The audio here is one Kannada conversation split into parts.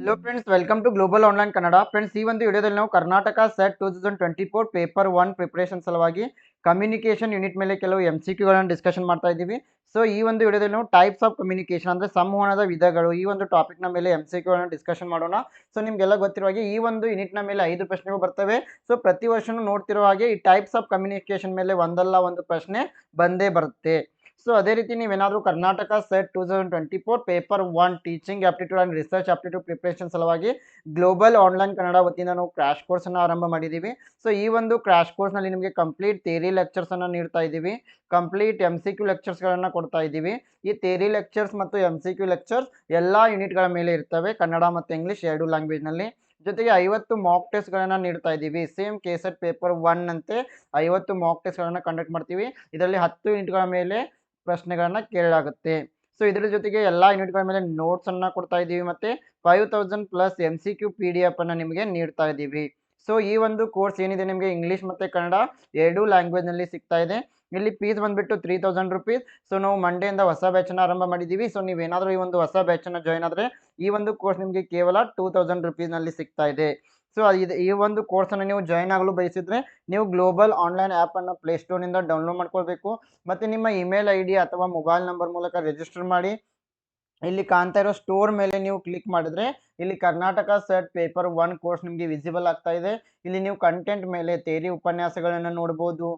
Hello friends welcome to global online Kannada friends ಈ ಒಂದು ವಿಡಿಯೋದಲ್ಲಿ ನಾವು Karnataka SET two thousand twenty four paper one preparation ಸಲುವಾಗಿ ಕಮ್ಯುನಿಕೇಷನ್ ಯೂನಿಟ್ ಮೇಲೆ ಕೆಲವು ಎಂ ಸಿ ಕ್ಯೂಗಳನ್ನು ಡಿಸ್ಕಷನ್ ಮಾಡ್ತಾ ಇದ್ದೀವಿ. ಸೊ ಈ ಒಂದು ವಿಡಿಯೋದಲ್ಲಿ ನಾವು ಟೈಪ್ಸ್ ಆಫ್ ಕಮ್ಯುನಿಕೇಷನ್ ಅಂದರೆ ಸಂವಹನದ ವಿಧಗಳು, ಈ ಒಂದು ಟಾಪಿಕ್ನ ಮೇಲೆ ಎಂ ಸಿ ಕ್ಯೂಗಳನ್ನು ಡಿಸ್ಕಷನ್ ಮಾಡೋಣ. ಸೊ ನಿಮಗೆಲ್ಲ ಗೊತ್ತಿರುವ ಹಾಗೆ ಈ ಒಂದು ಯೂನಿಟ್ನ ಮೇಲೆ ಐದು ಪ್ರಶ್ನೆಗಳು ಬರ್ತವೆ. ಸೊ ಪ್ರತಿ ವರ್ಷನೂ ನೋಡ್ತಿರೋ ಹಾಗೆ ಈ ಟೈಪ್ಸ್ ಆಫ್ ಕಮ್ಯುನಿಕೇಷನ್ ಮೇಲೆ ಒಂದಲ್ಲ ಒಂದು ಪ್ರಶ್ನೆ ಬಂದೇ ಬರುತ್ತೆ. ಸೊ ಅದೇ ರೀತಿ ನೀವೇನಾದರೂ Karnataka SET two thousand twenty four paper one teaching aptitude and research aptitude preparation ಸಲುವಾಗಿ ಗ್ಲೋಬಲ್ ಆನ್ಲೈನ್ ಕನ್ನಡ ವತಿಯಿಂದ ನಾವು ಕ್ರ್ಯಾಶ್ ಕೋರ್ಸನ್ನು ಆರಂಭ ಮಾಡಿದ್ದೀವಿ ಸೊ ಈ ಒಂದು ಕ್ರ್ಯಾಶ್ ಕೋರ್ಸ್ನಲ್ಲಿ ನಿಮಗೆ ಕಂಪ್ಲೀಟ್ ಥೇರಿ ಲೆಕ್ಚರ್ಸನ್ನು ನೀಡ್ತಾ ಇದ್ದೀವಿ. ಕಂಪ್ಲೀಟ್ ಎಂ ಸಿ ಕ್ಯೂ ಲೆಕ್ಚರ್ಸ್ಗಳನ್ನು ಕೊಡ್ತಾ ಇದ್ದೀವಿ. ಈ ಥೇರಿ ಲೆಕ್ಚರ್ಸ್ ಮತ್ತು ಎಂ ಸಿ ಕ್ಯೂ ಲೆಕ್ಚರ್ಸ್ ಎಲ್ಲ ಯೂನಿಟ್ಗಳ ಮೇಲೆ ಇರ್ತವೆ. ಕನ್ನಡ ಮತ್ತು ಇಂಗ್ಲೀಷ್ ಎರಡು ಲ್ಯಾಂಗ್ವೇಜ್ನಲ್ಲಿ ಜೊತೆಗೆ ಐವತ್ತು ಮಾಕ್ ಟೆಸ್ಟ್ಗಳನ್ನು ನೀಡ್ತಾ ಇದ್ದೀವಿ. ಸೇಮ್ ಕೆಸೆಟ್ ಪೇಪರ್ ಒನ್ ಅಂತೆ ಐವತ್ತು ಮಾಕ್ ಟೆಸ್ಟ್ಗಳನ್ನು ಕಂಡಕ್ಟ್ ಮಾಡ್ತೀವಿ. ಇದರಲ್ಲಿ ಹತ್ತು ಯೂನಿಟ್ಗಳ ಮೇಲೆ ಪ್ರಶ್ನೆಗಳನ್ನು ಕೇಳಲಾಗುತ್ತೆ. ಸೊ ಇದರ ಜೊತೆಗೆ ಎಲ್ಲ ಯೂನಿಟ್ಗಳ ಮೇಲೆ ನೋಟ್ಸನ್ನು ಕೊಡ್ತಾ ಇದ್ದೀವಿ ಮತ್ತು five thousand plus M C Q P D ಎಫನ್ನು ನಿಮಗೆ ನೀಡ್ತಾ ಇದ್ದೀವಿ. ಸೊ ಈ ಒಂದು ಕೋರ್ಸ್ ಏನಿದೆ ನಿಮಗೆ ಇಂಗ್ಲೀಷ್ ಮತ್ತು ಕನ್ನಡ ಎರಡೂ ಲ್ಯಾಂಗ್ವೇಜ್ನಲ್ಲಿ ಸಿಗ್ತಾ ಇದೆ. ಇಲ್ಲಿ ಫೀಸ್ ಬಂದುಬಿಟ್ಟು ತ್ರೀ ತೌಸಂಡ್ ರುಪೀಸ್ ಸೊ ನಾವು ಮಂಡೆಯಿಂದ ಹೊಸ ಬ್ಯಾಚನ್ನು ಆರಂಭ ಮಾಡಿದ್ದೀವಿ. ಸೊ ನೀವೇನಾದರೂ ಈ ಒಂದು ಹೊಸ ಬ್ಯಾಚನ್ನು ಜಾಯ್ನ್ ಆದರೆ ಈ ಒಂದು ಕೋರ್ಸ್ ನಿಮಗೆ ಕೇವಲ ಟೂ ತೌಸಂಡ್ ರುಪೀಸ್ನಲ್ಲಿ ಸಿಗ್ತಾ ಇದೆ. ಸೊ ಇದು ಈ ಒಂದು ಕೋರ್ಸನ್ನು ನೀವು ಜಾಯ್ನ್ ಆಗಲು ಬಯಸಿದರೆ ನೀವು ಗ್ಲೋಬಲ್ ಆನ್ಲೈನ್ ಆ್ಯಪನ್ನು ಪ್ಲೇಸ್ಟೋರ್ನಿಂದ ಡೌನ್ಲೋಡ್ ಮಾಡ್ಕೊಳ್ಬೇಕು. ಮತ್ತು ನಿಮ್ಮ ಇಮೇಲ್ ಐ ಡಿ ಅಥವಾ ಮೊಬೈಲ್ ನಂಬರ್ ಮೂಲಕ ರಿಜಿಸ್ಟರ್ ಮಾಡಿ. ಇಲ್ಲಿ ಕಾಣ್ತಾ ಇರೋ ಸ್ಟೋರ್ ಮೇಲೆ ನೀವು ಕ್ಲಿಕ್ ಮಾಡಿದ್ರೆ ಇಲ್ಲಿ Karnataka set paper one course ನಿಮಗೆ ವಿಸಿಬಲ್ ಆಗ್ತಾ ಇದೆ. ಇಲ್ಲಿ ನೀವು ಕಂಟೆಂಟ್ ಮೇಲೆ ತೇರಿ ಉಪನ್ಯಾಸಗಳನ್ನು ನೋಡ್ಬೋದು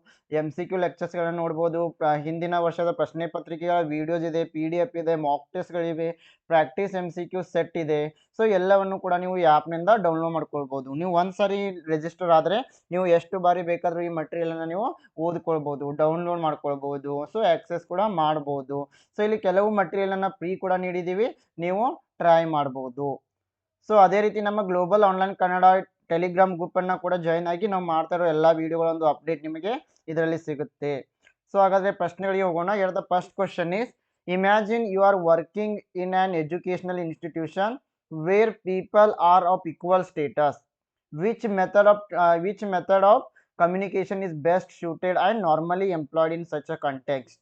ಎಂ ಸಿ ಕ್ಯೂ ಲೆಕ್ಚರ್ಸ್ಗಳನ್ನು ನೋಡ್ಬೋದು ಹಿಂದಿನ ವರ್ಷದ ಪ್ರಶ್ನೆ ಪತ್ರಿಕೆಗಳ ವಿಡಿಯೋಸ್ ಇದೆ ಪಿ ಡಿ ಎಫ್ ಇದೆ mock ಟೆಸ್ಟ್ಗಳಿವೆ practice M C Q set ಇದೆ. ಸೊ ಎಲ್ಲವನ್ನು ಕೂಡ ನೀವು ಆ್ಯಪ್ನಿಂದ ಡೌನ್ಲೋಡ್ ಮಾಡ್ಕೊಳ್ಬೋದು. ನೀವು ಒಂದು ಸಾರಿ ರಿಜಿಸ್ಟರ್ ಆದರೆ ನೀವು ಎಷ್ಟು ಬಾರಿ ಬೇಕಾದರೂ ಈ ಮಟೀರಿಯಲನ್ನು ನೀವು ಓದ್ಕೊಳ್ಬೋದು ಡೌನ್ಲೋಡ್ ಮಾಡ್ಕೊಳ್ಬೋದು ಸೊ ಆಕ್ಸೆಸ್ ಕೂಡ ಮಾಡ್ಬೋದು. ಸೊ ಇಲ್ಲಿ ಕೆಲವು ಮಟೀರಿಯಲನ್ನು ಫ್ರೀ ಕೂಡ ನೀಡಿದ್ದೀವಿ, ನೀವು ಟ್ರೈ ಮಾಡ್ಬೋದು. ಸೊ ಅದೇ ರೀತಿ ನಮ್ಮ ಗ್ಲೋಬಲ್ ಆನ್ಲೈನ್ ಕನ್ನಡ ಟೆಲಿಗ್ರಾಮ್ ಗ್ರೂಪನ್ನು ಕೂಡ ಜಾಯ್ನ್ ಆಗಿ ನಾವು ಮಾಡ್ತಾ ಇರೋ ಎಲ್ಲ ವೀಡಿಯೋಗಳೊಂದು ಅಪ್ಡೇಟ್ ನಿಮಗೆ ಇದರಲ್ಲಿ ಸಿಗುತ್ತೆ ಸೊ ಹಾಗಾದರೆ ಪ್ರಶ್ನೆಗಳಿಗೆ ಹೋಗೋಣ. ಎರಡು the first question is imagine you are working in an educational institution where people are of equal status which method of which method of communication is best suited and normally employed in such a context?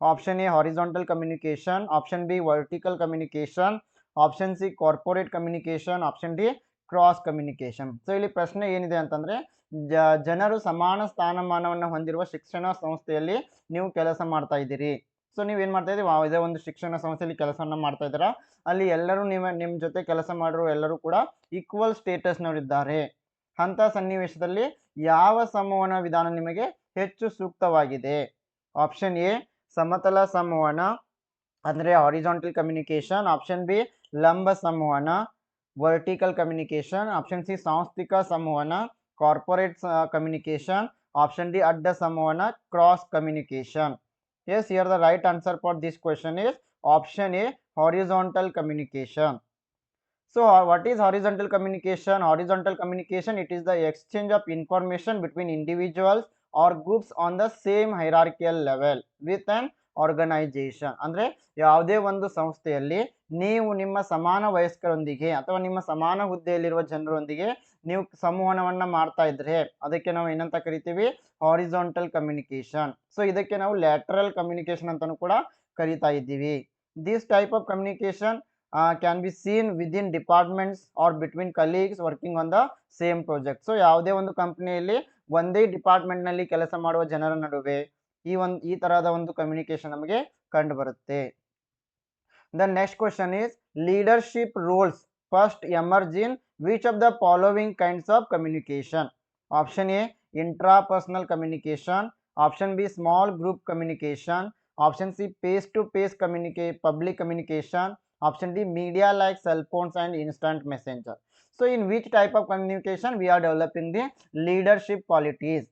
Option a, horizontal communication. Option b, vertical communication. Option C corporate communication option D cross communication so ಇಲ್ಲಿ ಪ್ರಶ್ನೆ ಏನಿದೆ ಅಂತಂದ್ರೆ ಜನರು ಸಮಾನ ಸ್ಥಾನಮಾನವನ್ನು ಹೊಂದಿರುವ ಶಿಕ್ಷಣ ಸಂಸ್ಥೆಯಲ್ಲಿ ನೀವು ಕೆಲಸ ಮಾಡ್ತಾ ಇದ್ದೀರಿ. ಸೊ ಏನು ಮಾಡ್ತಾ ಇದ್ದೀವಿ ಇದೇ ಒಂದು ಶಿಕ್ಷಣ ಸಂಸ್ಥೆಯಲ್ಲಿ ಕೆಲಸವನ್ನು ಮಾಡ್ತಾ ಇದ್ದೀರಾ? ಅಲ್ಲಿ ಎಲ್ಲರೂ ನಿಮ್ಮ ನಿಮ್ಮ ಜೊತೆ ಕೆಲಸ ಮಾಡಿರೋ ಎಲ್ಲರೂ ಕೂಡ ಈಕ್ವಲ್ ಸ್ಟೇಟಸ್ನವರಿದ್ದಾರೆ ಅಂಥ ಸನ್ನಿವೇಶದಲ್ಲಿ ಯಾವ ಸಂವಹನ ವಿಧಾನ ನಿಮಗೆ ಹೆಚ್ಚು ಸೂಕ್ತವಾಗಿದೆ? ಆಪ್ಷನ್ ಎ ಸಮತಲ ಸಂವಹನ. ಅಂದರೆ ಹಾರಿಜಾಂಟಲ್ ಕಮ್ಯುನಿಕೇಶನ್ ಆಪ್ಷನ್ ಬಿ ಲಂಬ ಸಂವಹನ ವರ್ಟಿಕಲ್ ಕಮ್ಯುನಿಕೇಶನ್ ಆಪ್ಷನ್ ಸಿ ಸಾಂಸ್ಥಿಕ ಸಂವಹನ ಕಾರ್ಪೊರೇಟ್ ಕಮ್ಯುನಿಕೇಶನ್ ಆಪ್ಷನ್ ಡಿ ಅಡ್ಡ ಸಂವಹನ cross communication yes here the right answer for this question is option A horizontal communication So, uh, what is horizontal communication? Horizontal communication, it is the exchange of information between individuals or groups on the same hierarchical level with an organization. ಅಂದರೆ ಯಾವುದೇ ಒಂದು ಸಂಸ್ಥೆಯಲ್ಲಿ ನೀವು ನಿಮ್ಮ ಸಮಾನ ವಯಸ್ಕರೊಂದಿಗೆ ಅಥವಾ ನಿಮ್ಮ ಸಮಾನ ಹುದ್ದೆಯಲ್ಲಿರುವ ಜನರೊಂದಿಗೆ ನೀವು ಸಂವಹನವನ್ನು ಮಾಡ್ತಾ ಇದ್ರೆ ಅದಕ್ಕೆ ನಾವು ಏನಂತ ಕರಿತೀವಿ? ಹಾರಿಜಾಂಟಲ್ ಕಮ್ಯುನಿಕೇಷನ್ ಸೊ ಇದಕ್ಕೆ ನಾವು ಲ್ಯಾಟ್ರಲ್ ಕಮ್ಯುನಿಕೇಷನ್ ಅಂತಲೂ ಕೂಡ ಕರಿತಾ ಇದ್ದೀವಿ. This type of communication can be seen within departments or between colleagues working working the same project. So ಯಾವುದೇ ಒಂದು ಕಂಪ್ನಿಯಲ್ಲಿ ಒಂದೇ ಡಿಪಾರ್ಟ್ಮೆಂಟ್ನಲ್ಲಿ ಕೆಲಸ ಮಾಡುವ ಜನರ ನಡುವೆ ಈ ಒಂದು, ಈ ತರಹದ ಒಂದು ಕಮ್ಯುನಿಕೇಶನ್ ನಮಗೆ ಕಂಡು ಬರುತ್ತೆ. The next question is leadership roles first emerge in which of the following kinds of communication option A intrapersonal communication option B small group communication option C face to face communication public communication option d, media like cell phones and instant messenger. So, in which type of communication we are developing the leadership qualities?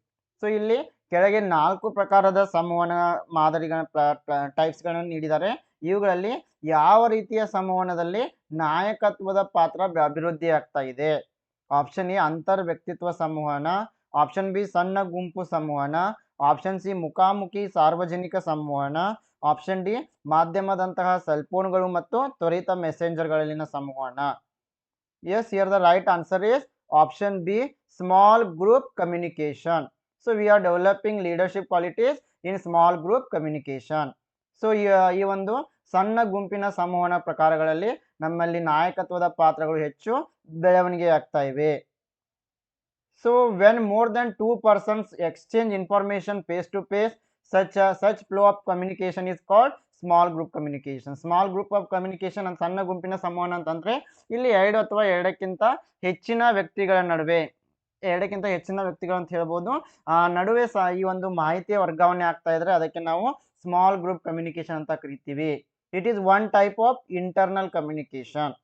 So, ಇಲ್ಲಿ ಕೆಳಗೆ ನಾಲ್ಕು ಪ್ರಕಾರದ ಸಂವಹನ ಮಾದರಿಗಳ ಟೈಪ್ಸ್ಗಳನ್ನು ನೀಡಿದ್ದಾರೆ. ಇವುಗಳಲ್ಲಿ ಯಾವ ರೀತಿಯ ಸಂವಹನದಲ್ಲಿ ನಾಯಕತ್ವದ ಪಾತ್ರ ಅಭಿವೃದ್ಧಿ ಆಗ್ತಾ ಇದೆ? ಆಪ್ಷನ್ ಎ ಅಂತರ್ ವ್ಯಕ್ತಿತ್ವ ಸಂವಹನ ಆಪ್ಷನ್ ಬಿ, ಸಣ್ಣ ಗುಂಪು ಸಂವಹನ ಆಪ್ಷನ್ ಸಿ, ಮುಖಾಮುಖಿ ಸಾರ್ವಜನಿಕ ಸಂವಹನ ಆಪ್ಷನ್ ಡಿ, ಮಾಧ್ಯಮದಂತಹ ಸೆಲ್ಫೋನ್ಗಳು ಮತ್ತು ತ್ವರಿತ ಮೆಸೆಂಜರ್ಗಳಲ್ಲಿನ ಸಂವಹನ as here the right answer is option B small group communication so we are developing leadership qualities in small group communication so ಈ ಒಂದು ಸಣ್ಣ ಗುಂಪಿನ ಸಂವಹನ ಪ್ರಕಾರಗಳಲ್ಲಿ ನಮ್ಮಲ್ಲಿ ನಾಯಕತ್ವದ ಪಾತ್ರಗಳು ಹೆಚ್ಚು ಬೆಳವಣಿಗೆ ಆಗ್ತಾ ಇವೆ. So when more than two persons exchange information face to face such such flow of communication is called small group communication small group of communication ಅಂತ ಸಣ್ಣ ಗುಂಪಿನ ಸಂವಹನ ಅಂತಂದ್ರೆ ಇಲ್ಲಿ ಎರಡು ಅಥವಾ ಎರಡಕ್ಕಿಂತ ಹೆಚ್ಚಿನ ವ್ಯಕ್ತಿಗಳ ನಡುವೆ ಎರಡಕ್ಕಿಂತ ಹೆಚ್ಚಿನ ವ್ಯಕ್ತಿಗಳು ಅಂತ ಹೇಳ್ಬೋದು. ಆ, ನಡುವೆ ಸಹ ಈ ಒಂದು ಮಾಹಿತಿಯ ವರ್ಗಾವಣೆ ಆಗ್ತಾ ಇದ್ರೆ ಅದಕ್ಕೆ ನಾವು ಸ್ಮಾಲ್ ಗ್ರೂಪ್ ಕಮ್ಯುನಿಕೇಶನ್ ಅಂತ ಕರಿತೀವಿ. It is one type of internal communication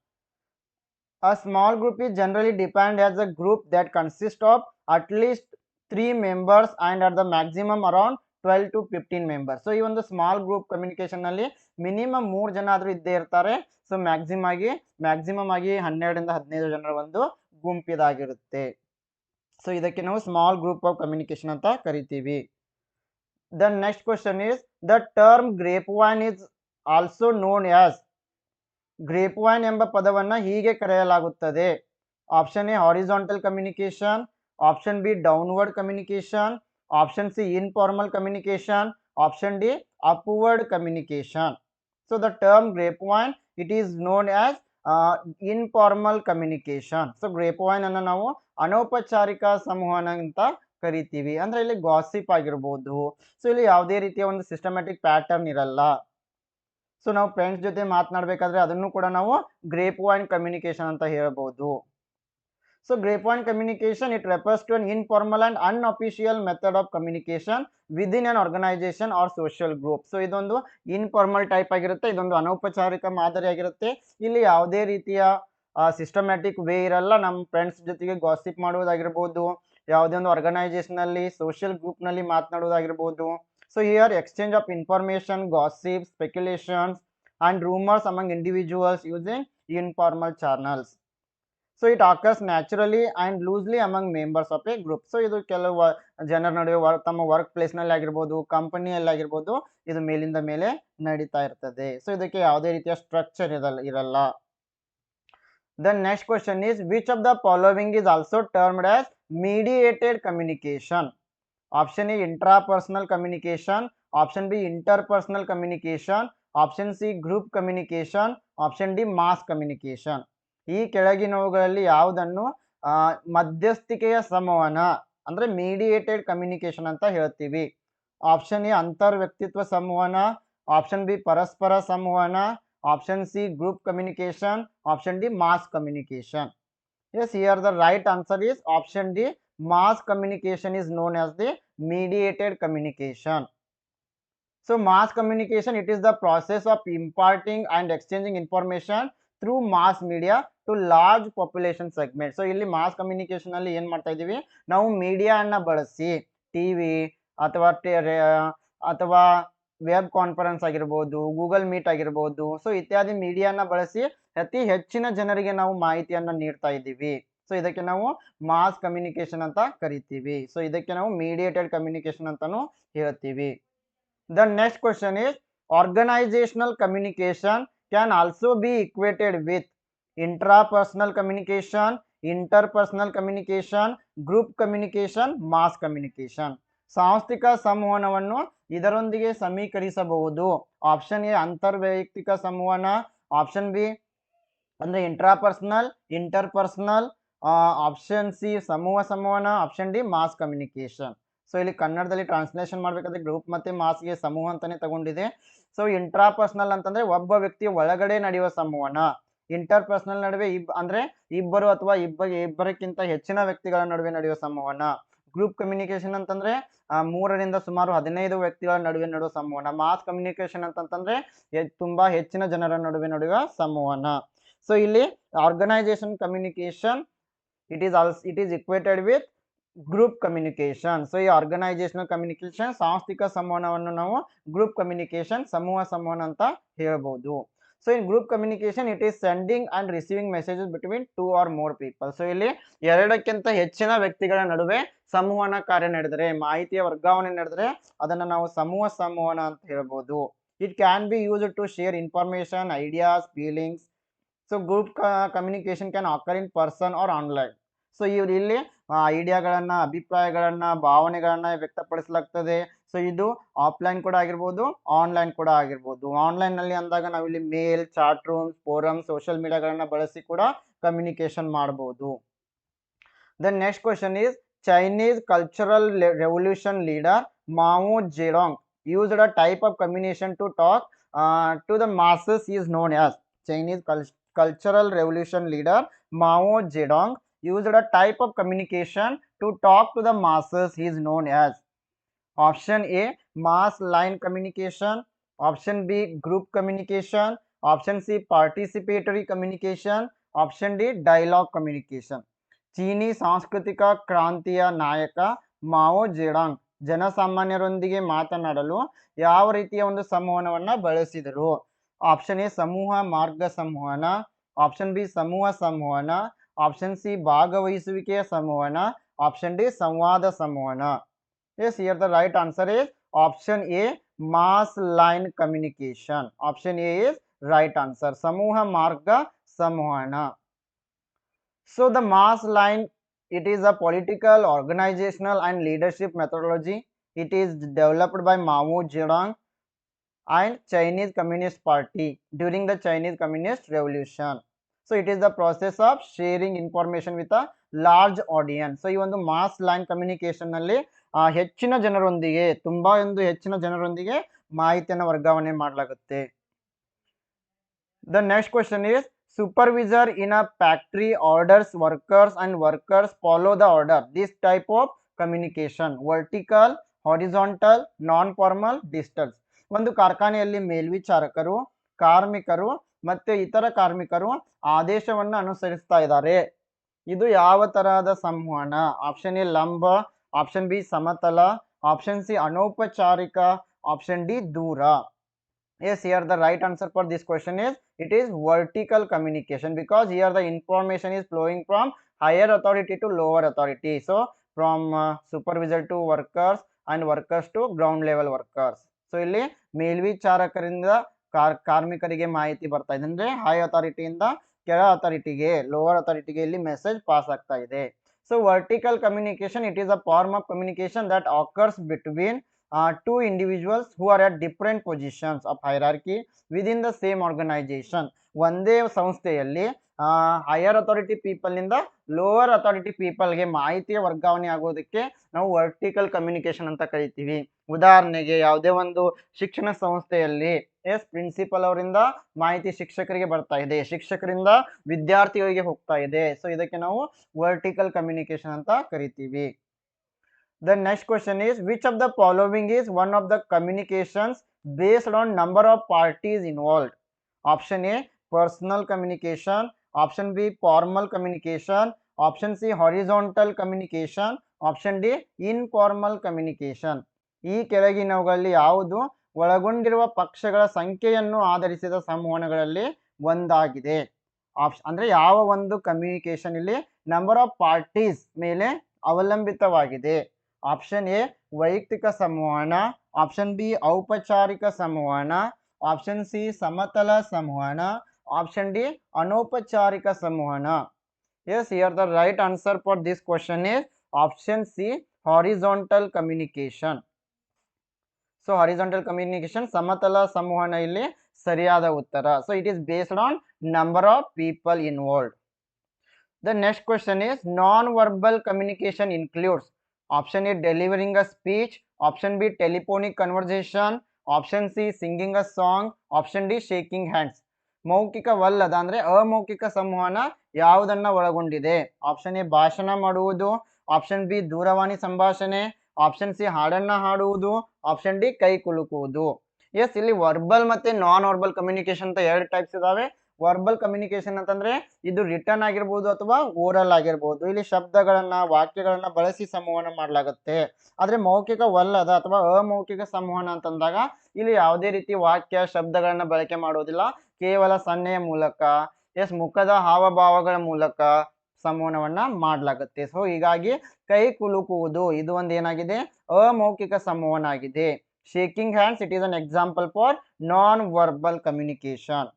a small group is generally depend as a group that consist of at least three members and at the maximum around twelve to fifteen members so ಈ ಒಂದು ಸ್ಮಾಲ್ ಗ್ರೂಪ್ ಕಮ್ಯುನಿಕೇಶನ್ನಲ್ಲಿ ಮಿನಿಮಮ್ ಮೂರು ಜನ ಆದರೂ ಇದ್ದೇ ಇರ್ತಾರೆ. ಸೊ ಮ್ಯಾಕ್ಸಿಮಮ್ ಆಗಿ ಮ್ಯಾಕ್ಸಿಮಮ್ ಆಗಿ ಹನ್ನೆರಡರಿಂದ ಹದಿನೈದು ಜನರ ಒಂದು ಗುಂಪಿದಾಗಿರುತ್ತೆ. ಸೊ ಇದಕ್ಕೆ ನಾವು ಸ್ಮಾಲ್ ಗ್ರೂಪ್ ಆಫ್ ಕಮ್ಯುನಿಕೇಶನ್ ಅಂತ ಕರಿತೀವಿ. The next question is the term grapevine is also known as grapevine ಎಂಬ ಪದವನ್ನು ಹೀಗೆ ಕರೆಯಲಾಗುತ್ತದೆ. Option A horizontal communication option B downward communication option C informal communication option D upward communication so the term grapevine it is known as informal communication so grapevine ಅನ್ನು ನಾವು ಅನೌಪಚಾರಿಕ ಸಂವಹನ ಅಂತ ಕರಿತೀವಿ. ಅಂದ್ರೆ ಇಲ್ಲಿ ಗಾಸಿಪ್ ಆಗಿರ್ಬೋದು. ಸೊ ಇಲ್ಲಿ ಯಾವುದೇ ರೀತಿಯ ಒಂದು ಸಿಸ್ಟಮ್ಯಾಟಿಕ್ ಪ್ಯಾಟರ್ನ್ ಇರಲ್ಲ. ಸೊ ನಾವು ಫ್ರೆಂಡ್ಸ್ ಜೊತೆ ಮಾತನಾಡಬೇಕಾದ್ರೆ ಅದನ್ನು ಕೂಡ ನಾವು ಗ್ರೇಪ್ ವೈನ್ ಕಮ್ಯುನಿಕೇಶನ್ ಅಂತ ಹೇಳ್ಬೋದು. Grapevine communication it refers to an informal and unofficial method of communication within an organization or social group so ಇದೊಂದು ಇನ್ಫಾರ್ಮಲ್ ಟೈಪ್ ಆಗಿರುತ್ತೆ, ಇದೊಂದು ಅನೌಪಚಾರಿಕ ಮಾದರಿ ಆಗಿರುತ್ತೆ. ಇಲ್ಲಿ ಯಾವುದೇ ರೀತಿಯ ಸಿಸ್ಟಮ್ಯಾಟಿಕ್ ವೇ ಇರಲ್ಲ. ನಮ್ಮ ಫ್ರೆಂಡ್ಸ್ ಜೊತೆಗೆ ಗಾಸಿಪ್ ಮಾಡುವುದಾಗಿರ್ಬೋದು, ಯಾವುದೇ ಒಂದು ಆರ್ಗನೈಸೇಷನ್ ಅಲ್ಲಿ ಸೋಷಿಯಲ್ ಗ್ರೂಪ್ನಲ್ಲಿ ಮಾತನಾಡುವುದಾಗಿರ್ಬೋದು. So here exchange of information gossip speculations and rumours among individuals using informal channels so it occurs naturally and loosely among members of a group so ಇದು ಕೆಲವು ಜನರ ನಡುವೆ ವರ್ಕ್ ತಮ್ಮ ವರ್ಕ್ ಪ್ಲೇಸ್ನಲ್ಲಿ ಆಗಿರ್ಬೋದು ಕಂಪನಿಯಲ್ಲಿ ಇದು ಮೇಲಿಂದ ಮೇಲೆ ನಡೀತಾ ಇರ್ತದೆ. ಸೊ ಇದಕ್ಕೆ ಯಾವುದೇ ರೀತಿಯ ಸ್ಟ್ರಕ್ಚರ್ ಇರಲ್ಲ ಇರಲ್ಲ. The next question is which of the following is also termed as mediated communication option A intrapersonal communication option B interpersonal communication option C group communication option D mass communication ಈ ಕೆಳಗಿನವುಗಳಲ್ಲಿ ಯಾವುದನ್ನು ಮಧ್ಯಸ್ಥಿಕೆಯ ಸಂವಹನ ಅಂದ್ರೆ ಮೀಡಿಯೇಟೆಡ್ ಕಮ್ಯುನಿಕೇಶನ್ ಅಂತ ಹೇಳ್ತೀವಿ. ಆಪ್ಷನ್ ಎ ಅಂತರ್ ವ್ಯಕ್ತಿತ್ವ ಸಂವಹನ ಆಪ್ಷನ್ ಬಿ ಪರಸ್ಪರ ಸಂವಹನ option C group communication option D mass communication as here the right answer is option D mass communication is known as the mediated communication. So, mass communication it is the process of imparting and exchanging information through mass media to large population segment so ಇಲ್ಲಿ ಮಾಸ್ ಕಮ್ಯುನಿಕೇಶನ್ ಅಲ್ಲಿ ಏನ್ ಮಾಡ್ತಾ ಇದೀವಿ ನಾವು ಮೀಡಿಯಾ ಅನ್ನ ಬಳಸಿ ಟಿವಿ ಅಥವಾ ಅಥವಾ ವೆಬ್ ಕಾನ್ಫರೆನ್ಸ್ ಆಗಿರ್ಬೋದು ಗೂಗಲ್ ಮೀಟ್ ಆಗಿರ್ಬೋದು ಸೊ ಇತ್ಯಾದಿ ಮೀಡಿಯಾನ ಬಳಸಿ ಅತಿ ಹೆಚ್ಚಿನ ಜನರಿಗೆ ನಾವು ಮಾಹಿತಿಯನ್ನ ನೀಡ್ತಾ ಇದ್ದೀವಿ. ಸೊ ಇದಕ್ಕೆ ನಾವು ಮಾಸ್ ಕಮ್ಯುನಿಕೇಶನ್ ಅಂತ ಕರಿತೀವಿ. ಸೊ ಇದಕ್ಕೆ ನಾವು ಮೀಡಿಯೇಟೆಡ್ ಕಮ್ಯುನಿಕೇಶನ್ ಅಂತಾನು ಹೇಳ್ತೀವಿ. The next question is organizational communication can also be equated with intrapersonal communication, interpersonal communication, group communication, mass communication. ಸಾಂಸ್ಥಿಕ ಸಂವಹನವನ್ನು ಇದರೊಂದಿಗೆ ಸಮೀಕರಿಸಬಹುದು ಆಪ್ಷನ್ ಎ ಅಂತರ್ವೈಯಕ್ತಿಕ ಸಂವಹನ ಆಪ್ಷನ್ ಬಿ ಅಂದರೆ ಇಂಟ್ರಾಪರ್ಸನಲ್ ಇಂಟರ್ಪರ್ಸನಲ್ ಆಪ್ಷನ್ ಸಿ ಸಮೂಹ ಸಂವಹನ option D mass communication so ಇಲ್ಲಿ ಕನ್ನಡದಲ್ಲಿ ಟ್ರಾನ್ಸ್ಲೇಷನ್ ಮಾಡಬೇಕಾದ್ರೆ ಗ್ರೂಪ್ ಮತ್ತೆ ಮಾಸ್ಗೆ ಸಮೂಹ ಅಂತಾನೆ ತಗೊಂಡಿದೆ. ಸೊ ಇಂಟ್ರಾಪರ್ಸನಲ್ ಅಂತಂದ್ರೆ ಒಬ್ಬ ವ್ಯಕ್ತಿ ಒಳಗಡೆ ನಡೆಯುವ ಸಂವಹನ ಇಂಟರ್ಪರ್ಸನಲ್ ನಡುವೆ ಇಬ್, ಅಂದ್ರೆ ಇಬ್ಬರು ಅಥವಾ ಇಬ್ಬ ಇಬ್ಬರಕ್ಕಿಂತ ಹೆಚ್ಚಿನ ವ್ಯಕ್ತಿಗಳ ನಡುವೆ ನಡೆಯುವ ಸಂವಹನ ಗ್ರೂಪ್ ಕಮ್ಯುನಿಕೇಶನ್ ಅಂತಂದ್ರೆ ಮೂರರಿಂದ ಸುಮಾರು ಹದಿನೈದು ವ್ಯಕ್ತಿಗಳ ನಡುವೆ ನಡೆಯುವ ಸಂವಹನ ಮಾಸ್ ಕಮ್ಯುನಿಕೇಶನ್ ಅಂತಂದ್ರೆ ತುಂಬಾ ಹೆಚ್ಚಿನ ಜನರ ನಡುವೆ ನಡೆಯುವ ಸಂವಹನ ಸೊ ಇಲ್ಲಿ organisation communication it is also it is equated with group communication so ಈ ಆರ್ಗನೈಸೇಷನಲ್ ಕಮ್ಯುನಿಕೇಶನ್ ಸಾಂಸ್ಥಿಕ ಸಂವಹನವನ್ನು ನಾವು ಗ್ರೂಪ್ ಕಮ್ಯುನಿಕೇಶನ್ ಸಮೂಹ ಸಂವಹನ ಅಂತ ಹೇಳ್ಬೋದು. So in group communication it is sending and receiving messages between two or more people so ಇಲ್ಲಿ ಎರಡಕ್ಕಿಂತ ಹೆಚ್ಚಿನ ವ್ಯಕ್ತಿಗಳ ನಡುವೆ ಸಂವಹನ ಕಾರ್ಯ ನಡೆದರೆ, ಮಾಹಿತಿಯ ವರ್ಗಾವಣೆ ನಡೆದರೆ, ಅದನ್ನು ನಾವು ಸಮೂಹ ಸಂವಹನ ಅಂತ ಹೇಳ್ಬೋದು. It can be use to share information ideas feelings so group communication can occur in person or online so ಇವ್ರು ಇಲ್ಲಿ ಐಡಿಯಾಗಳನ್ನ, ಅಭಿಪ್ರಾಯಗಳನ್ನು, ಭಾವನೆಗಳನ್ನು ವ್ಯಕ್ತಪಡಿಸಲಾಗ್ತದೆ. ಸೊ ಇದು ಆಫ್ಲೈನ್ ಕೂಡ ಆಗಿರ್ಬೋದು ಆನ್ಲೈನ್ ಕೂಡ ಆಗಿರ್ಬೋದು. ಆನ್ಲೈನ್ನಲ್ಲಿ ಅಂದಾಗ ನಾವಿಲ್ಲಿ mail chat room forum social ಮೀಡಿಯಾಗಳನ್ನು ಬಳಸಿ ಕೂಡ ಕಮ್ಯುನಿಕೇಶನ್ ಮಾಡಬಹುದು then next question is Chinese Cultural Revolution leader Mao Zedong use a type of communication to talk to the masses is known as Chinese Cultural Revolution leader Mao Zedong used a type of communication to talk to the masses is known as option A mass line communication option B group communication option C participatory communication option D dialogue communication ಚೀನಿ ಸಾಂಸ್ಕೃತಿಕ ಕ್ರಾಂತಿಯ ನಾಯಕ ಮಾವೋ ಜೆಡಾಂಗ್ ಜನಸಾಮಾನ್ಯರೊಂದಿಗೆ ಮಾತನಾಡಲು ಯಾವ ರೀತಿಯ ಒಂದು ಸಂವಹನವನ್ನ ಬಳಸಿದರು ಆಪ್ಷನ್ ಎ ಸಮೂಹ ಮಾರ್ಗ ಸಂವಹನ ಆಪ್ಷನ್ ಬಿ ಸಮೂಹ ಸಂವಹನ ಆಪ್ಷನ್ ಸಿ ಭಾಗವಹಿಸುವಿಕೆಯ ಸಂವಹನ ಆಪ್ಷನ್ ಡಿ ಸಂವಾದ ಸಂವಹನ as here the right answer is option A mass line communication option A is right answer ಸಮೂಹ ಮಾರ್ಗ ಸಂವಹನ So the mass line, it is a political, organizational and leadership methodology. It is developed by Mao Zedong and Chinese Communist Party during the Chinese Communist Revolution. It is the process of sharing information with a large audience. So ಈ ಒಂದು ಮಾಸ್ ಲೈನ್ ಕಮ್ಯುನಿಕೇಶನ್ನಲ್ಲಿ ಹೆಚ್ಚಿನ ಜನರೊಂದಿಗೆ ತುಂಬಾ ಒಂದು ಹೆಚ್ಚಿನ ಜನರೊಂದಿಗೆ ಮಾಹಿತಿಯನ್ನು ವರ್ಗಾವಣೆ ಮಾಡಲಾಗುತ್ತೆ The next question is supervisor in a factory orders workers and workers follow the order. This type of communication vertical, horizontal, non-formal, distance. ಒಂದು ಕಾರ್ಖಾನೆಯಲ್ಲಿ ಮೇಲ್ವಿಚಾರಕರು ಕಾರ್ಮಿಕರು ಮತ್ತೆ ಇತರ ಕಾರ್ಮಿಕರು ಆದೇಶವನ್ನ ಅನುಸರಿಸ್ತಾ ಇದ್ದಾರೆ. ಇದು ಯಾವ ತರಹದ ಸಂವಹನ? ಆಪ್ಷನ್ ಎ ಲಂಬ ಆಪ್ಷನ್ ಬಿ ಸಮತಲ ಆಪ್ಷನ್ ಸಿ ಅನೌಪಚಾರಿಕ ಆಪ್ಷನ್ ಡಿ ದೂರ. As here the right answer for this question is it is vertical communication because uh the information is flowing from higher authority to lower authority so from supervisor to workers and workers to ground level workers so ಇಲ್ಲಿ ಮೇಲ್ವಿಚಾರಕರಿಂದ ಕಾರ್, ಕಾರ್ಮಿಕರಿಗೆ ಮಾಹಿತಿ ಬರ್ತಾ ಇದೆ. ಅಂದ್ರೆ ಹೈ ಅಥಾರಿಟಿಯಿಂದ ಕೆಳ ಅಥಾರಿಟಿಗೆ ಲೋವರ್ ಅಥಾರಿಟಿಗೆ ಇಲ್ಲಿ ಮೆಸೇಜ್ ಪಾಸ್ ಆಗ್ತಾ ಇದೆ. So vertical communication it is a form of communication that occurs between two individuals who are at different positions of hierarchy within the same organization ಒಂದೇ ಸಂಸ್ಥೆಯಲ್ಲಿ ಹೈಯರ್ ಅಥಾರಿಟಿ ಪೀಪಲ್ನಿಂದ ಲೋವರ್ ಅಥಾರಿಟಿ ಪೀಪಲ್ಗೆ ಮಾಹಿತಿಯ ವರ್ಗಾವಣೆ ಆಗೋದಕ್ಕೆ ನಾವು ವರ್ಟಿಕಲ್ ಕಮ್ಯುನಿಕೇಶನ್ ಅಂತ ಕರಿತೀವಿ. ಉದಾಹರಣೆಗೆ ಯಾವುದೇ ಒಂದು ಶಿಕ್ಷಣ ಸಂಸ್ಥೆಯಲ್ಲಿ ಎಸ್ ಪ್ರಿನ್ಸಿಪಲ್ ಅವರಿಂದ ಮಾಹಿತಿ ಶಿಕ್ಷಕರಿಗೆ ಬರ್ತಾ ಇದೆ. ಶಿಕ್ಷಕರಿಂದ ವಿದ್ಯಾರ್ಥಿಗಳಿಗೆ ಹೋಗ್ತಾ ಇದೆ. ಸೊ ಇದಕ್ಕೆ ನಾವು ವರ್ಟಿಕಲ್ ಕಮ್ಯುನಿಕೇಶನ್ ಅಂತ ಕರಿತೀವಿ. The next question is which of the following is one of the communications based on number of parties involve option A personal communication, option B formal communication, option C horizontal communication, option D informal communication. ಈ ಕೆಳಗಿನವುಗಳಲ್ಲಿ ಯಾವುದು? ಒಳಗೊಂಡಿರುವ ಪಕ್ಷಗಳ ಸಂಖ್ಯೆಯನ್ನು ಆಧರಿಸಿದ ಸಂವಹನಗಳಲ್ಲಿ ಒಂದಾಗಿದೆ. ಆಪ್ಷನ್ ಅಂದರೆ ಯಾವ ಒಂದು ಕಮ್ಯುನಿಕೇಷನ್ ಇಲ್ಲಿ? ನಂಬರ್ ಆಫ್ ಪಾರ್ಟೀಸ್ ಮೇಲೆ ಅವಲಂಬಿತವಾಗಿದೆ. ಆಪ್ಷನ್ ಎ ವೈಯಕ್ತಿಕ ಸಂವಹನ ಆಪ್ಷನ್ ಬಿ ಔಪಚಾರಿಕ ಸಂವಹನ ಆಪ್ಷನ್ ಸಿ ಸಮತಲ ಸಂವಹನ Option D anupacharika Samuhana. Yes, here the right answer for this question is option C horizontal communication. So horizontal communication Samatala Samuhana illi sariyada uttara. So it is based on number of people involved. The next question is non-verbal communication includes option A delivering a speech, option B telephonic conversation, option C singing a song, option D shaking hands. ಮೌಖಿಕವಲ್ಲದ ಅಂದ್ರೆ ಅಮೌಖಿಕ ಸಂವಹನ ಯಾವುದನ್ನ ಒಳಗೊಂಡಿದೆ? ಆಪ್ಷನ್ ಎ ಭಾಷಣ ಮಾಡುವುದು ಆಪ್ಷನ್ ಬಿ ದೂರವಾಣಿ ಸಂಭಾಷಣೆ ಆಪ್ಷನ್ ಸಿ ಹಾಡನ್ನ ಹಾಡುವುದು ಆಪ್ಷನ್ ಡಿ ಕೈ ಕುಲುಕುವುದು. ಎಸ್ ಇಲ್ಲಿ ವರ್ಬಲ್ ಮತ್ತೆ ನಾನ್ ವರ್ಬಲ್ ಕಮ್ಯುನಿಕೇಶನ್ ಅಂತ ಎರಡು ಟೈಪ್ಸ್ ಇದಾವೆ. ವರ್ಬಲ್ ಕಮ್ಯುನಿಕೇಶನ್ ಅಂತಂದ್ರೆ ಇದು ರಿಟರ್ನ್ ಆಗಿರ್ಬೋದು ಅಥವಾ ಓರಲ್ ಆಗಿರ್ಬೋದು. ಇಲ್ಲಿ ಶಬ್ದಗಳನ್ನ, ವಾಕ್ಯಗಳನ್ನ ಬಳಸಿ ಸಂವಹನ ಮಾಡಲಾಗುತ್ತೆ. ಆದ್ರೆ ಮೌಖಿಕವಲ್ಲದ ಅಥವಾ ಅಮೌಖಿಕ ಸಂವಹನ ಅಂತಂದಾಗ ಇಲ್ಲಿ ಯಾವುದೇ ರೀತಿ ವಾಕ್ಯ, ಶಬ್ದಗಳನ್ನ ಬಳಕೆ ಮಾಡೋದಿಲ್ಲ ಕೇವಲ ಸನ್ನೆಯ ಮೂಲಕ ಎಸ್ ಮುಖದ ಹಾವಭಾವಗಳ ಮೂಲಕ ಸಂವಹನವನ್ನ ಮಾಡಲಾಗುತ್ತೆ. ಸೊ ಹೀಗಾಗಿ ಕೈ ಕುಲುಕುವುದು, ಇದು ಒಂದು ಏನಾಗಿದೆ? ಅಮೌಖಿಕ ಸಂವಹನ ಆಗಿದೆ. Shaking hands it is an example for non verbal communication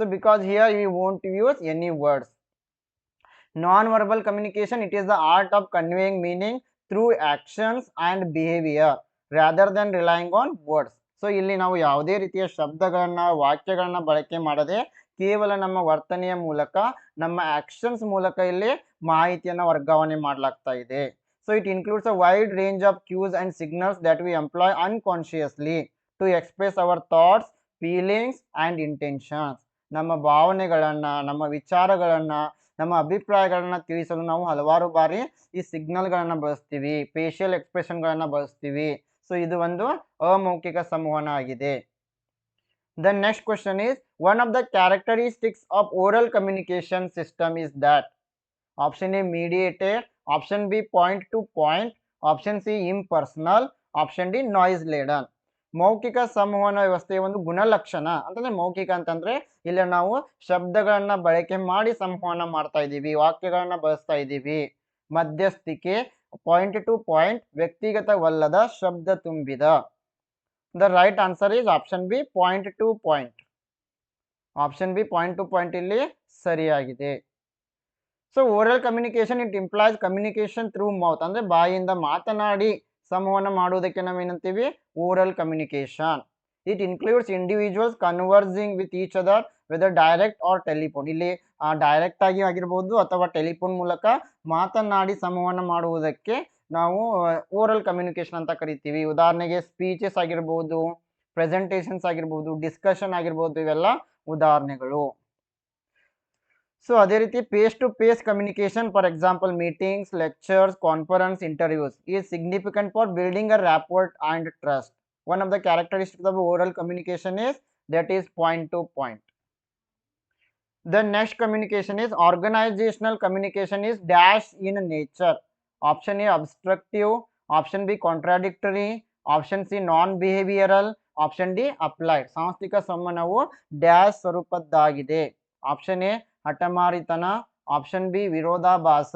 so, because here we won't use any words. Non-verbal communication, it is the art of conveying meaning through actions and behavior rather than relying on words so, ಇಲ್ಲಿ ನಾವು ಯಾವುದೇ ರೀತಿಯ ಶಬ್ದಗಳನ್ನ, ವಾಕ್ಯಗಳನ್ನ ಬಳಕೆ ಮಾಡದೆ ಕೇವಲ ನಮ್ಮ ವರ್ತನೆಯ ಮೂಲಕ, ನಮ್ಮ ಆಕ್ಷನ್ಸ್ ಮೂಲಕ ಇಲ್ಲಿ ಮಾಹಿತಿಯನ್ನು ವರ್ಗಾವಣೆ ಮಾಡಲಾಗ್ತಾ ಇದೆ. So it includes a wide range of cues and signals that we employ unconsciously to express our thoughts feelings and intentions ನಮ್ಮ ಭಾವನೆಗಳನ್ನು, ನಮ್ಮ ವಿಚಾರಗಳನ್ನು, ನಮ್ಮ ಅಭಿಪ್ರಾಯಗಳನ್ನು ತಿಳಿಸಲು ನಾವು ಹಲವಾರು ಬಾರಿ ಈ ಸಿಗ್ನಲ್ಗಳನ್ನು ಬಳಸ್ತೀವಿ ಫೇಶಿಯಲ್ ಎಕ್ಸ್ಪ್ರೆಷನ್ಗಳನ್ನು ಬಳಸ್ತೀವಿ. ಸೊ ಇದು ಒಂದು ಅಮೌಖಿಕ ಸಂವಹನ ಆಗಿದೆ. The next question is one of the characteristics of oral communication system is that option A mediated option B point to point option C impersonal option D noise laden ಮೌಖಿಕ ಸಂವಹನ ವ್ಯವಸ್ಥೆಯ ಒಂದು ಗುಣಲಕ್ಷಣ, ಅಂತಂದ್ರೆ ಮೌಖಿಕ ಅಂತಂದ್ರೆ ಇಲ್ಲಿ ನಾವು ಶಬ್ದಗಳನ್ನ ಬಳಕೆ ಮಾಡಿ ಸಂವಹನ ಮಾಡ್ತಾ ಇದ್ದೀವಿ, ವಾಕ್ಯಗಳನ್ನ ಬಳಸ್ತಾ ಇದ್ದೀವಿ. ಮಧ್ಯಸ್ಥಿಕೆ ಪಾಯಿಂಟ್ ಟು ಪಾಯಿಂಟ್ ವ್ಯಕ್ತಿಗತವಲ್ಲದ ಶಬ್ದ ತುಂಬಿದ. The right answer is option B point to point option B point to point ಇಲ್ಲಿ ಸರಿಯಾಗಿದೆ. So oral communication it implies communication through mouth ಅಂದ್ರೆ ಬಾಯಿಯಿಂದ ಮಾತನಾಡಿ ಸಂವಹನ ಮಾಡುವುದಕ್ಕೆ ನಾವೇನಂತೀವಿ oral communication it includes individuals conversing with each other whether direct or telephone ಇಲ್ಲಿ ಡೈರೆಕ್ಟ್ ಆಗಿ ಆಗಿರ್ಬೋದು ಅಥವಾ ಟೆಲಿಫೋನ್ ಮೂಲಕ ಮಾತನಾಡಿ ಸಂವಹನ ಮಾಡುವುದಕ್ಕೆ ನಾವು ಓರಲ್ ಕಮ್ಯುನಿಕೇಶನ್ ಅಂತ ಕರಿತೀವಿ. ಉದಾಹರಣೆಗೆ ಸ್ಪೀಚಸ್ ಆಗಿರ್ಬೋದು ಪ್ರೆಸೆಂಟೇಷನ್ಸ್ ಆಗಿರ್ಬೋದು ಡಿಸ್ಕಷನ್ ಆಗಿರ್ಬೋದು, ಇವೆಲ್ಲ ಉದಾಹರಣೆಗಳು. ಸೊ ಅದೇ ರೀತಿ face to face communication for example meetings lectures conference interviews is significant for building a rapport and trust one of the characteristic of oral communication is that is point to point. the next communication is organizational communication is dash in nature option a obstructive option b contradictory option c non behavioral option d applied ಸಾಂಸ್ಥಿಕ ಸಂವಹನವು dash ಸ್ವರೂಪದ್ದಾಗಿದೆ option A ಹಠಮಾರಿತನ option B ವಿರೋಧಾಭಾಸ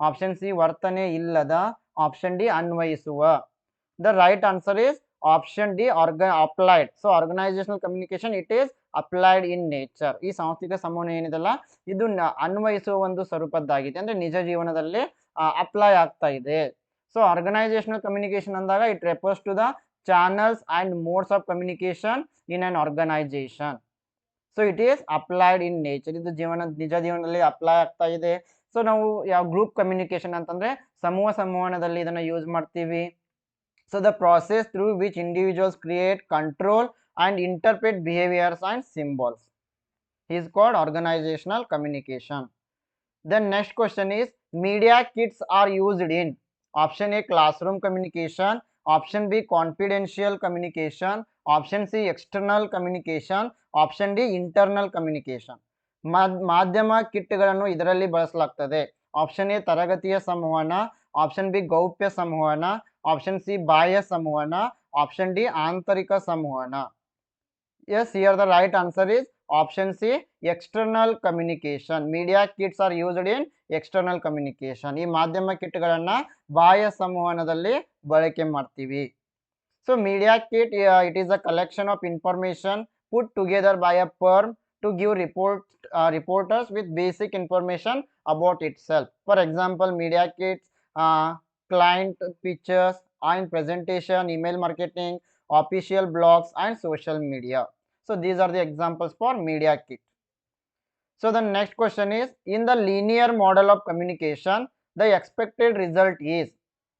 option C ವರ್ತನೆ ಇಲ್ಲದ ಆಪ್ಷನ್ ಡಿ ಅನ್ವಯಿಸುವ the right answer is option D Araga applied so organizational communication it is applied in nature. ಈ ಸಾಂಸ್ಥಿಕ ಸಂವಹನ ಏನಿದೆಲ್ಲ ಇದು ಅನ್ವಯಿಸುವ ಒಂದು ಸ್ವರೂಪದ್ದಾಗಿದೆ. ಅಂದ್ರೆ ನಿಜ ಜೀವನದಲ್ಲಿ ಅಪ್ಲೈ ಆಗ್ತಾ ಇದೆ. ಸೊ ಆರ್ಗನೈಸೇಷನಲ್ ಕಮ್ಯುನಿಕೇಶನ್ ಅಂದಾಗ it refers to the channels and modes of communication in an organization so it is applied in nature ಇದು ಜೀವನ, ನಿಜ ಜೀವನದಲ್ಲಿ ಅಪ್ಲೈ ಆಗ್ತಾ ಇದೆ. ಸೊ ನಾವು ಯಾವ ಗ್ರೂಪ್ ಕಮ್ಯುನಿಕೇಶನ್ ಅಂತಂದ್ರೆ, ಸಮೂಹ ಸಂವಹನದಲ್ಲಿ ಇದನ್ನ ಯೂಸ್ ಮಾಡ್ತೀವಿ. So the process through which individuals create control And interpret behaviours and symbols is called organizational communication. The next question is media kits are used in option A classroom communication, option B confidential communication, option C external communication, option D internal communication. ಮಾದ್- ಮಾಧ್ಯಮ ಕಿಟ್ಗಳನ್ನು ಇದರಲ್ಲಿ ಬಳಸಲಾಗ್ತದೆ ಆಪ್ಷನ್ ಎ ತರಗತಿಯ ಸಂವಹನ ಆಪ್ಷನ್ ಬಿ ಗೌಪ್ಯ ಸಂವಹನ ಆಪ್ಷನ್ ಸಿ ಬಾಹ್ಯ ಸಂವಹನ ಆಪ್ಷನ್ ಡಿ ಆಂತರಿಕ ಸಂವಹನ Yes here the right answer is option C external communication media kits are used in external communication ಈ ಮಾಧ್ಯಮ ಕಿಟ್ಗಳನ್ನು ಬಾಹ್ಯ ಸಂವಹನದಲ್ಲಿ ಬಳಕೆ ಮಾಡ್ತೀವಿ so media kit it is a collection of information put together by a firm to give report uh, reporters with basic information about itself. For example, media kits, uh, client pictures and presentation, email marketing, official blogs and social media. So these are the examples for media kit. So the next question is in the linear model of communication, the expected result is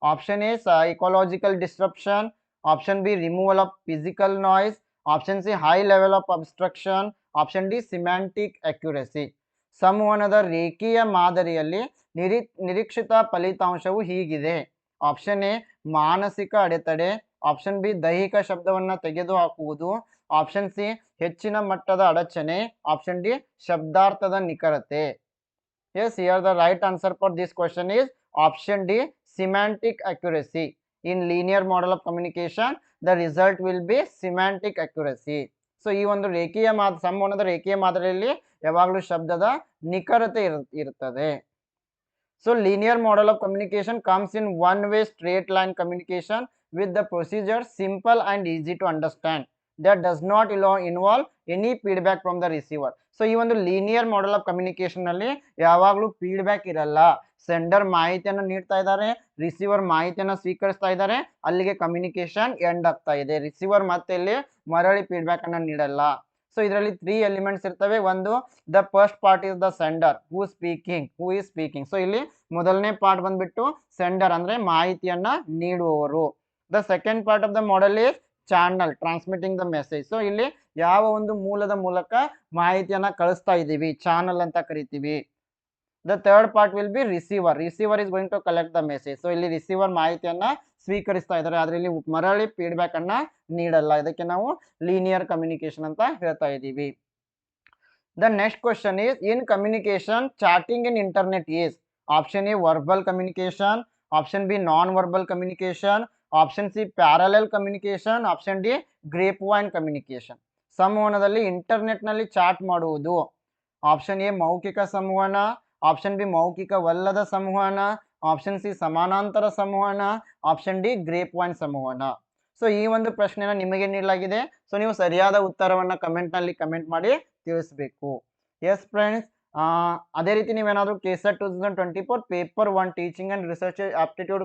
option A ecological disruption, option B removal of physical noise, option C high level of abstraction, option D semantic accuracy ಸಂವಹನದ ರೇಖೀಯ ಮಾದರಿಯಲ್ಲಿ ನಿರಿ ನಿರೀಕ್ಷಿತ ಫಲಿತಾಂಶವು ಹೀಗಿದೆ ಆಪ್ಷನ್ ಎ ಮಾನಸಿಕ ಅಡೆತಡೆ ಆಪ್ಷನ್ ಬಿ ದೈಹಿಕ ಶಬ್ದವನ್ನು ತೆಗೆದುಹಾಕುವುದು ಆಪ್ಷನ್ ಸಿ ಹೆಚ್ಚಿನ ಮಟ್ಟದ ಅಡಚಣೆ. ಆಪ್ಷನ್ ಡಿ ಶಬ್ದಾರ್ಥದ ನಿಖರತೆ. As here the right answer for this question is option D semantic accuracy in linear model of communication the result will be semantic accuracy so ಈ ಒಂದು ರೇಖೀಯ ಮಾದ, ಸಂವಹನದ ರೇಖೀಯ ಮಾದರಿಯಲ್ಲಿ ಯಾವಾಗಲೂ ಶಬ್ದದ ನಿಖರತೆ ಇರುತ್ತದೆ. So linear model of communication comes in one way straight line communication with the procedure simple and easy to understand does not ಇಲೋ involve any feedback from the receiver so ಈ ಒಂದು ಲೀನಿಯರ್ ಮಾಡೆಲ್ ಆಫ್ ಕಮ್ಯುನಿಕೇಶನ್ ಅಲ್ಲಿ ಯಾವಾಗಲೂ ಫೀಡ್ಬ್ಯಾಕ್ ಇರಲ್ಲ. ಸೆಂಡರ್ ಮಾಹಿತಿಯನ್ನು ನೀಡ್ತಾ ಇದ್ದಾರೆ ರಿಸೀವರ್ ಮಾಹಿತಿಯನ್ನು ಸ್ವೀಕರಿಸ್ತಾ ಇದ್ದಾರೆ, ಅಲ್ಲಿಗೆ ಕಮ್ಯುನಿಕೇಶನ್ ಎಂಡ್ ಆಗ್ತಾ ಇದೆ. ರಿಸೀವರ್ ಮತ್ತೆ ಇಲ್ಲಿ ಮರಳಿ ಫೀಡ್ಬ್ಯಾಕ್ ಅನ್ನ ನೀಡಲ್ಲ. ಸೊ ಇದರಲ್ಲಿ ತ್ರೀ ಎಲಿಮೆಂಟ್ಸ್ ಇರ್ತವೆ. ಒಂದು the first part is the sender who speaking who is speaking so ಇಲ್ಲಿ ಮೊದಲನೇ ಪಾರ್ಟ್ ಬಂದ್ಬಿಟ್ಟು ಸೆಂಡರ್ ಅಂದ್ರೆ ಮಾಹಿತಿಯನ್ನ ನೀಡುವವರು. The second part of the model is channel transmitting the message so ಇಲ್ಲಿ ಯಾವ ಒಂದು ಮೂಲದ ಮೂಲಕ ಮಾಹಿತಿಯನ್ನ ಕಳಿಸ್ತಾ ಇದ್ದೀವಿ ಚಾನಲ್ ಅಂತ ಕರಿತೀವಿ. The third part will be receiver receiver is going to collect the message so ಇಲ್ಲಿ ರಿಸೀವರ್ ಮಾಹಿತಿಯನ್ನ ಸ್ವೀಕರಿಸ್ತಾ ಇದ್ದಾರೆ. ಆದ್ರೆ ಇಲ್ಲಿ ಮರಳಿ ಫೀಡ್ಬ್ಯಾಕ್ ಅನ್ನ ನೀಡಲ್ಲ. ಇದಕ್ಕೆ ನಾವು ಲೀನಿಯರ್ ಕಮ್ಯುನಿಕೇಶನ್ ಅಂತ ಹೇಳ್ತಾ ಇದ್ದೀವಿ. The next question is in communication chatting in internet is option A verbal communication option B non verbal communication option C parallel communication option D grape wine communication ಸಂವಹನದಲ್ಲಿ ಇಂಟರ್ನೆಟ್ನಲ್ಲಿ ಚಾಟ್ ಮಾಡುವುದು. ಆಪ್ಷನ್ ಎ ಮೌಖಿಕ ಸಂವಹನ ಆಪ್ಷನ್ ಬಿ ಮೌಖಿಕವಲ್ಲದ ಸಂವಹನ ಆಪ್ಷನ್ ಸಿ ಸಮಾನಾಂತರ ಸಂವಹನ ಆಪ್ಷನ್ ಡಿ ಗ್ರೇಪ್ ವೈನ್ ಸಂವಹನ ಸೊ ಈ ಒಂದು ಪ್ರಶ್ನೆನ ನಿಮಗೆ ನೀಡಲಾಗಿದೆ. ಸೊ ನೀವು ಸರಿಯಾದ ಉತ್ತರವನ್ನು ಕಮೆಂಟ್ನಲ್ಲಿ ಕಮೆಂಟ್ ಮಾಡಿ ತಿಳಿಸಬೇಕು. ಎಸ್ ಫ್ರೆಂಡ್ಸ್ ಅದೇ ರೀತಿ ನೀವೇನಾದರೂ KSET two thousand twenty four paper one teaching and research aptitude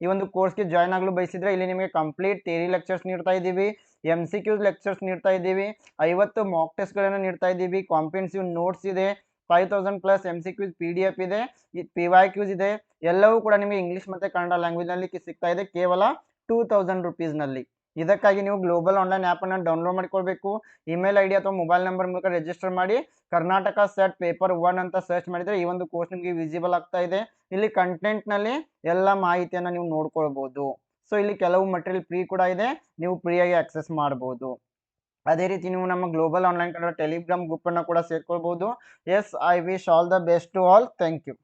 ಈ ಒಂದು ಕೋರ್ಸ್ಗೆ ಜಾಯ್ನ್ ಆಗಲು ಬಯಸಿದ್ರೆ ಇಲ್ಲಿ ನಿಮಗೆ ಕಂಪ್ಲೀಟ್ ಥಿಯರಿ ಲೆಕ್ಚರ್ಸ್ ನೀಡ್ತಾ ಇದ್ದೀವಿ ಎಂ ಸಿ ಕ್ಯೂಸ್ ಲೆಕ್ಚರ್ಸ್ ನೀಡ್ತಾ ಇದ್ದೀವಿ, ಐವತ್ತು ಮಾಕ್ ಟೆಸ್ಟ್ಗಳನ್ನು ನೀಡ್ತಾ ಇದ್ದೀವಿ ಕಾಂಪಿಟೆನ್ಸಿವ್ ನೋಟ್ಸ್ ಇದೆ five thousand plus M C Qs P D F ಇದೆ ಪಿ ವೈ ಕ್ಯೂಸ್ ಇದೆ, ಎಲ್ಲವೂ ಕೂಡ ನಿಮಗೆ ಇಂಗ್ಲೀಷ್ ಮತ್ತು ಕನ್ನಡ ಲ್ಯಾಂಗ್ವೇಜ್ನಲ್ಲಿ ಸಿಗ್ತಾ ಇದೆ ಕೇವಲ ಟೂ ತೌಸಂಡ್ ರುಪೀಸ್ನಲ್ಲಿ ಇದಕ್ಕಾಗಿ ನೀವು ಗ್ಲೋಬಲ್ ಆನ್ಲೈನ್ ಆ್ಯಪನ್ನು ಡೌನ್ಲೋಡ್ ಮಾಡ್ಕೊಳ್ಬೇಕು. ಇಮೇಲ್ ಐ ಡಿ ಅಥವಾ ಮೊಬೈಲ್ ನಂಬರ್ ಮೂಲಕ ರಿಜಿಸ್ಟರ್ ಮಾಡಿ. ಕರ್ನಾಟಕ ಸೆಟ್ ಪೇಪರ್ ಒನ್ ಅಂತ ಸರ್ಚ್ ಮಾಡಿದರೆ ಈ ಒಂದು ಕೋರ್ಸ್ ನಿಮಗೆ ವಿಸಿಬಲ್ ಆಗ್ತಾ ಇದೆ. ಇಲ್ಲಿ ಕಂಟೆಂಟ್ನಲ್ಲಿ ಎಲ್ಲ ಮಾಹಿತಿಯನ್ನು ನೀವು ನೋಡ್ಕೊಳ್ಬೋದು. ಸೊ ಇಲ್ಲಿ ಕೆಲವು ಮಟೀರಿಯಲ್ ಫ್ರೀ ಕೂಡ ಇದೆ. ನೀವು ಫ್ರೀಯಾಗಿ ಆಕ್ಸೆಸ್ ಮಾಡ್ಬೋದು. ಅದೇ ರೀತಿ ನೀವು ನಮ್ಮ ಗ್ಲೋಬಲ್ ಆನ್ಲೈನ್ ಕನ್ನಡ ಟೆಲಿಗ್ರಾಮ್ ಗ್ರೂಪನ್ನು ಕೂಡ ಸೇರ್ಕೊಳ್ಬೋದು. Yes I wish all the best to all thank you